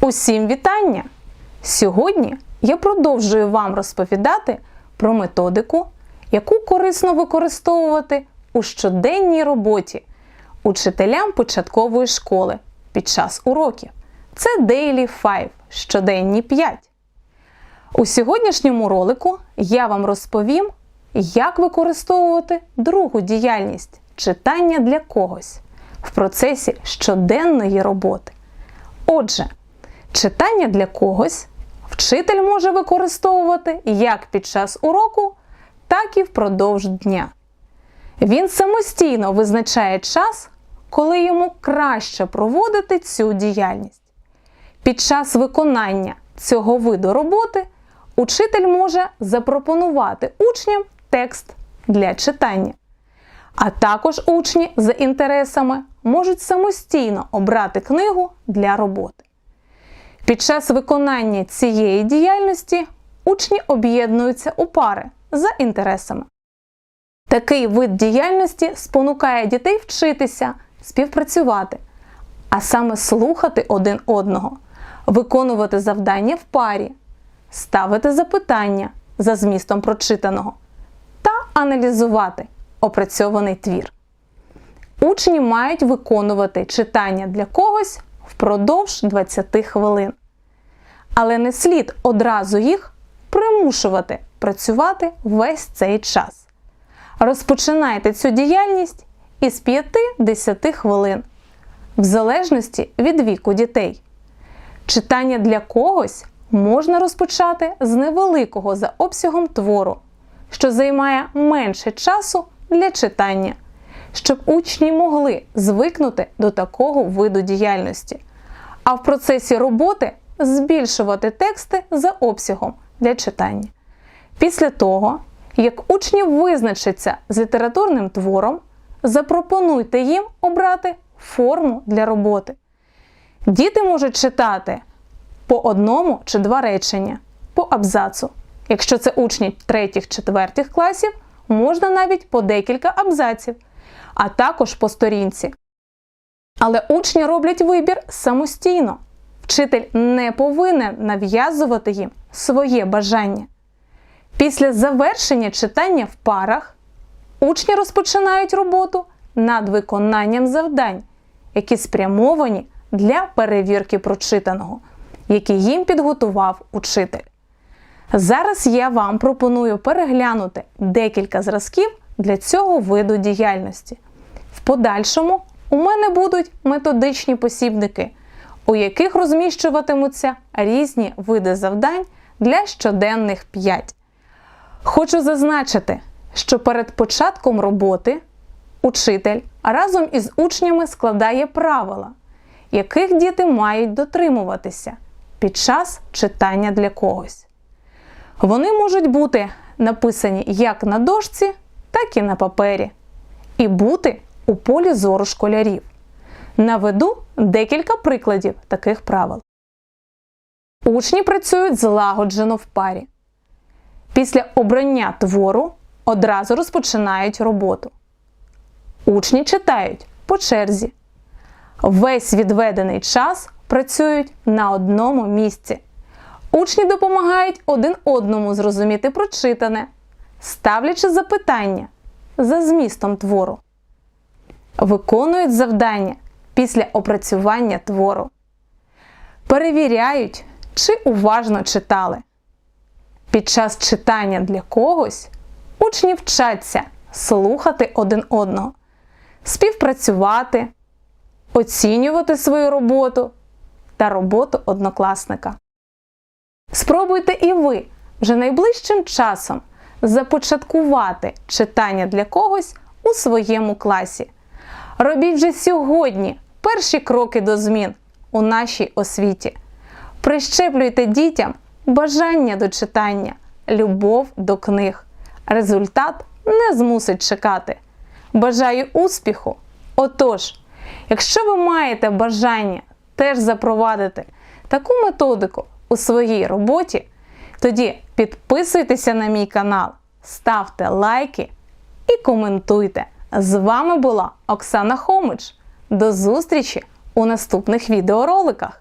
Усім вітання! Сьогодні я продовжую вам розповідати про методику, яку корисно використовувати у щоденній роботі учителям початкової школи під час уроків. Це Daily 5, щоденні 5. У сьогоднішньому ролику я вам розповім, як використовувати другу діяльність читання для когось в процесі щоденної роботи. Отже, читання для когось вчитель може використовувати як під час уроку, так і впродовж дня. Він самостійно визначає час, коли йому краще проводити цю діяльність. Під час виконання цього виду роботи учитель може запропонувати учням текст для читання. А також учні за інтересами можуть самостійно обрати книгу для роботи. Під час виконання цієї діяльності учні об'єднуються у пари за інтересами. Такий вид діяльності спонукає дітей вчитися, співпрацювати, а саме слухати один одного, виконувати завдання в парі, ставити запитання за змістом прочитаного та аналізувати опрацьований твір. Учні мають виконувати читання для когось впродовж 20 хвилин. Але не слід одразу їх примушувати працювати весь цей час. Розпочинайте цю діяльність із 5-10 хвилин, в залежності від віку дітей. Читання для когось можна розпочати з невеликого за обсягом твору, що займає менше часу для читання, щоб учні могли звикнути до такого виду діяльності, а в процесі роботи збільшувати тексти за обсягом для читання. Після того, як учні визначаться з літературним твором, запропонуйте їм обрати форму для роботи. Діти можуть читати по одному чи два речення, по абзацу. Якщо це учні 3-4 класів, можна навіть по декілька абзаців, а також по сторінці. Але учні роблять вибір самостійно. Вчитель не повинен нав'язувати їм своє бажання. Після завершення читання в парах учні розпочинають роботу над виконанням завдань, які спрямовані для перевірки прочитаного, які їм підготував учитель. Зараз я вам пропоную переглянути декілька зразків для цього виду діяльності. В подальшому у мене будуть методичні посібники, у яких розміщуватимуться різні види завдань для щоденних 5. Хочу зазначити, що перед початком роботи учитель разом із учнями складає правила, яких діти мають дотримуватися під час читання для когось. Вони можуть бути написані як на дошці, так і на папері, і бути у полі зору школярів. Наведу декілька прикладів таких правил. Учні працюють злагоджено в парі. Після обрання твору одразу розпочинають роботу. Учні читають по черзі. Весь відведений час працюють на одному місці. Учні допомагають один одному зрозуміти прочитане, ставлячи запитання за змістом твору. Виконують завдання після опрацювання твору. Перевіряють, чи уважно читали. Під час читання для когось учні вчаться слухати один одного, співпрацювати, оцінювати свою роботу та роботу однокласника. Спробуйте і ви вже найближчим часом започаткувати читання для когось у своєму класі. Робіть вже сьогодні перші кроки до змін у нашій освіті. Прищеплюйте дітям бажання до читання, любов до книг. Результат не змусить чекати. Бажаю успіху! Отож, якщо ви маєте бажання теж запровадити таку методику у своїй роботі, тоді підписуйтеся на мій канал, ставте лайки і коментуйте. З вами була Оксана Хомич. До зустрічі у наступних відеороликах.